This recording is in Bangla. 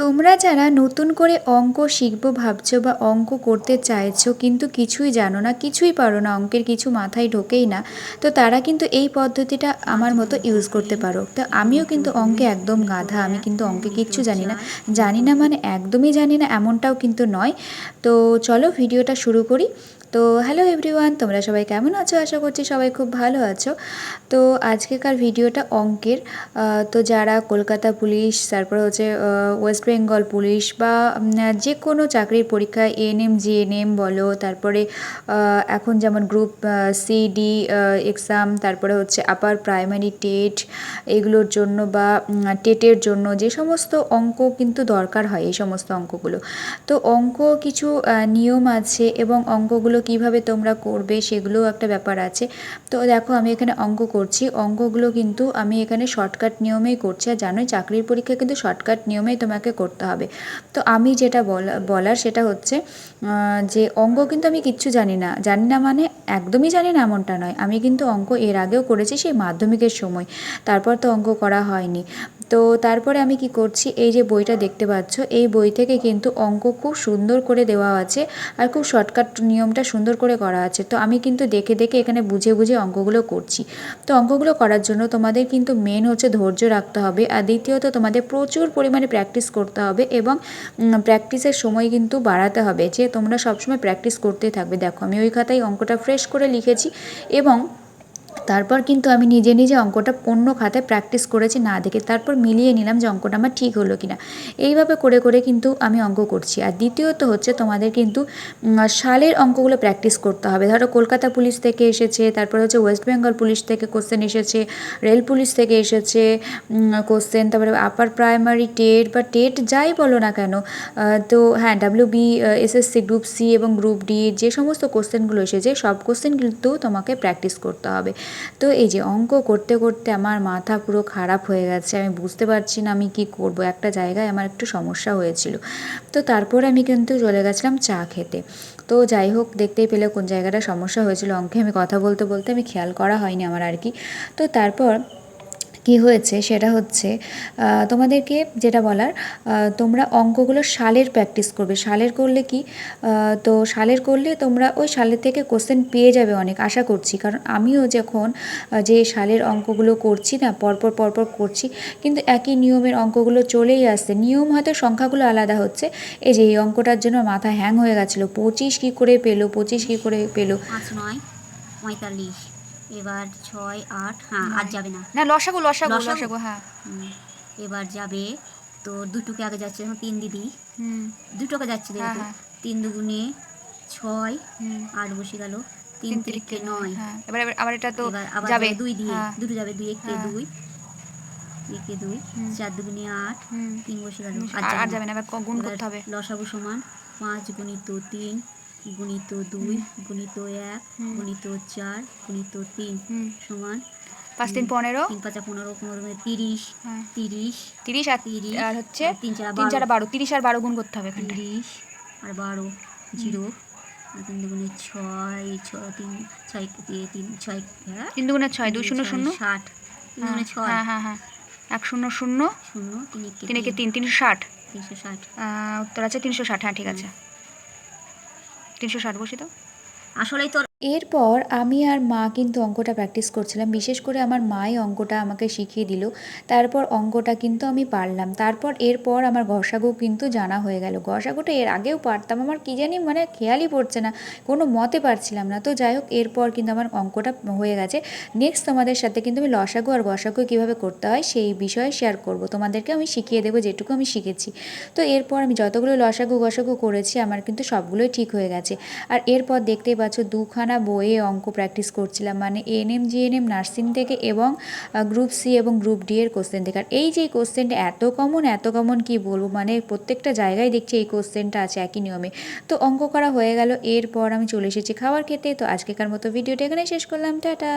তোমরা যারা নতুন করে অঙ্ক শিখব, ভাবছ বা অঙ্ক করতে চাইছো, কিন্তু কিছুই জানো না, কিছুই পারো না, অঙ্কের কিছু মাথায় ঢোকেই না, তো তারা কিন্তু এই পদ্ধতিটা আমার মতো ইউজ করতে পারো। তো আমিও কিন্তু অঙ্কে একদম গাধা, আমি কিন্তু অঙ্কে কিচ্ছু জানি না। জানি না মানে একদমই জানি না, এমনটাও কিন্তু নয়। তো চলো ভিডিওটা শুরু করি। তো হ্যালো এভরিওয়ান তোমরা সবাই কেমন আছো? আশা করছি সবাই খুব ভালো আছো। তো আজকেকার ভিডিওটা অঙ্কের। তো যারা কলকাতা পুলিশ, তারপরে হচ্ছে ওয়েস্ট বেঙ্গল পুলিশ বা যে কোনো চাকরির পরীক্ষায় এএনএম জিএনএম বলো, তারপরে এখন যেমন গ্রুপ সিডি এক্সাম তারপরে হচ্ছে আপার প্রাইমারি টেট এগুলোর জন্য বা টেটের জন্য যে সমস্ত অঙ্ক কিন্তু দরকার হয়, এই সমস্ত অঙ্কগুলো। তো অঙ্ক কিছু নিয়ম আছে এবং অঙ্কগুলো কীভাবে তোমরা করবে সেগুলোও একটা ব্যাপার আছে। তো দেখো আমি এখানে অঙ্ক করছি। অঙ্কগুলো কিন্তু আমি এখানে শর্টকাট নিয়মেই করছি। আর জানোই চাকরির পরীক্ষা কিন্তু শর্টকাট নিয়মেই তোমাকে করতে হবে। তো আমি যেটা বলা, বলার সেটা হচ্ছে যে অঙ্ক কিন্তু আমি কিচ্ছু জানি না। জানি না মানে একদমই জানি না এমনটা নয়। আমি কিন্তু অঙ্ক এর আগেও করেছি সেই মাধ্যমিকের সময়। তারপর তো অঙ্ক করা হয়নি। তো তারপরে আমি কি করছি? এই যে বইটা দেখতে পাচ্ছ, এই বই থেকে কিন্তু অঙ্ক খুব সুন্দর করে দেওয়া আছে আর খুব শর্টকাট নিয়মটা সুন্দর করে করা আছে। তো আমি কিন্তু দেখে দেখে এখানে বুঝে বুঝে অঙ্কগুলো করছি। তো অঙ্কগুলো করার জন্য তোমাদের কিন্তু মেন হচ্ছে ধৈর্য রাখতে হবে আর দ্বিতীয়ত তোমাদের প্রচুর পরিমাণে প্র্যাকটিস করতে হবে এবং প্র্যাকটিসের সময় কিন্তু বাড়াতে হবে। যে তোমরা সবসময় প্র্যাকটিস করতেই থাকবে। দেখো আমি ওই খাতায় অঙ্কটা ফ্রেশ করে লিখেছি এবং তারপর কিন্তু আমি নিজে নিজে অঙ্কটা অন্য খাতায় প্র্যাকটিস করেছি না দেখে তারপর মিলিয়ে নিলাম যে অঙ্কটা আমার ঠিক হলো কি না এইভাবে করে করে কিন্তু আমি অঙ্ক করছি। আর দ্বিতীয়ত হচ্ছে তোমাদের কিন্তু সালের অঙ্কগুলো প্র্যাকটিস করতে হবে। ধরো কলকাতা পুলিশ থেকে এসেছে, তারপর হচ্ছে ওয়েস্ট বেঙ্গল পুলিশ থেকে কোশ্চেন এসেছে, রেল পুলিশ থেকে এসেছে কোশ্চেন তারপরে আপার প্রাইমারি টেট বা টেট যাই বলো না কেন তো হ্যাঁ W B SSC group C এবং গ্রুপ ডি যে সমস্ত কোশ্চেনগুলো এসেছে, সব কোশ্চেন কিন্তু তোমাকে প্র্যাকটিস করতে হবে। তো এই যে অঙ্ক করতে করতে আমার মাথা পুরো খারাপ হয়ে গেছে, আমি বুঝতে পারছি না আমি কি করব। একটা জায়গায় আমার একটু সমস্যা হয়েছিল। তো তারপরে আমি কিন্তু চলে গেছিলাম চা খেতে। তো যাই হোক, দেখতেই পেলে কোন জায়গাটা সমস্যা হয়েছিল। অঙ্কে আমি কথা বলতে বলতে আমি খেয়াল করা হয়নি আমার আর কি। তো তারপর কি হয়েছে সেটা হচ্ছে তোমাদেরকে যেটা বলার তোমরা অঙ্কগুলো সালের প্র্যাকটিস করবে। সালের করলে কি তো সালের করলে তোমরা ওই সালের থেকে কোশ্চেন পেয়ে যাবে অনেক, আশা করছি। কারণ আমিও যখন যে সালের অঙ্কগুলো করছি না, পরপর পরপর করছি, কিন্তু একই নিয়মের অঙ্কগুলো চলেই আসছে। নিয়ম হয়তো সংখ্যাগুলো আলাদা হচ্ছে, এই যে এই অঙ্কটার জন্য মাথা হ্যাং হয়ে গেছিল। পঁচিশ কী করে পেল, পঁচিশ কী করে পেল? পাঁচ, নয়, পঁয়তাল্লিশ। এবার ছয় আট হ্যাঁ আর যাবে না। না লসাগু লসাগু লসাগু? হ্যাঁ। এবার যাবে তো দুটোকে আগে যাচ্ছে এখন তিন দিদি হুম। দুটোকে যাচ্ছে হ্যাঁ, হ্যাঁ। তিন দুগুণে ছয় আট বসে গেল। তিন তিরিকে নয় হ্যাঁ। এবার আবার এটা তো যাবে। দুই দিয়ে। হ্যাঁ। দুটো যাবে দুই একে হ্যাঁ। দুই। একে দুই। চার দুগুণে আট। তিন বসে গেল। আর যাবে না। এবার গুণ করতে হবে। লসাগু সমান পাঁচ গুণিত তিন গুণিত দুই গুণিত এক গুণিত চার গুণিত তিন সমান পাঁচ তিন পনেরো। তিন পাঁচা পনেরো পনেরো মানে তিরিশ হ্যাঁ। তিরিশ তিরিশ আর তিরিশ আর হচ্ছে তিন চারা তিন চার বারো। তিরিশ আর বারো গুণ করতে হবে তিরিশ আর বারো জিরো। তিন দুগুণে ছয় ছয় তিন ছয় তিন ছয় হ্যাঁ? তিন দুগুণে ছয় দুই শূন্য শূন্য? ষাট। তিন দুগুণে ছয়। হ্যাঁ হ্যাঁ হ্যাঁ। এক শূন্য শূন্য শূন্য তিন তিন তিন। তিনশো ষাট। তিনশো ষাট। উত্তর আছে তিনশো ষাট হ্যাঁ ঠিক আছে। তিনশো ষাট বসিত আসলেই তোর এরপর আমি আর মা কিন্তু অঙ্কটা প্র্যাকটিস করছিলাম। বিশেষ করে আমার মাই অঙ্কটা আমাকে শিখিয়ে দিল। তারপর অঙ্কটা কিন্তু আমি পারলাম। তারপর এরপর আমার ঘষাগু কিন্তু জানা হয়ে গেল। ঘষাগুটা এর আগেও পারতাম। আমার কী জানি মানে খেয়ালই পড়ছে না। কোনো মতে পারছিলাম না। তো যাই হোক, এরপর কিন্তু আমার অঙ্কটা হয়ে গেছে। নেক্সট তোমাদের সাথে কিন্তু আমি লসাগু আর গসাগু কীভাবে করতে হয় সেই বিষয়ে শেয়ার করব। তোমাদেরকে আমি শিখিয়ে দেবো যেটুকু আমি শিখেছি। তো এরপর আমি যতগুলো লসাগু গসাগু করেছি, আমার কিন্তু সবগুলোই ঠিক হয়ে গেছে। আর এরপর দেখতেই পাচ্ছ, দুখানা বইয়ে অঙ্ক প্র্যাকটিস করছিলাম মানে এএনএম জিএনএম নার্সিং থেকে এবং গ্রুপ সি এবং গ্রুপ ডি এর কোশ্চেন থেকে। আর এই যে কোশ্চেনটা এত কমন এত কমন কি বলব? মানে প্রত্যেকটা জায়গায় দেখছি এই কোশ্চেনটা আছে একই নিয়মে। তো অঙ্ক করা হয়ে গেল, এরপর আমি চলে এসেছি খাবার খেতে তো আজকেকার মতো ভিডিওটা এখানেই শেষ করলাম। টাটা!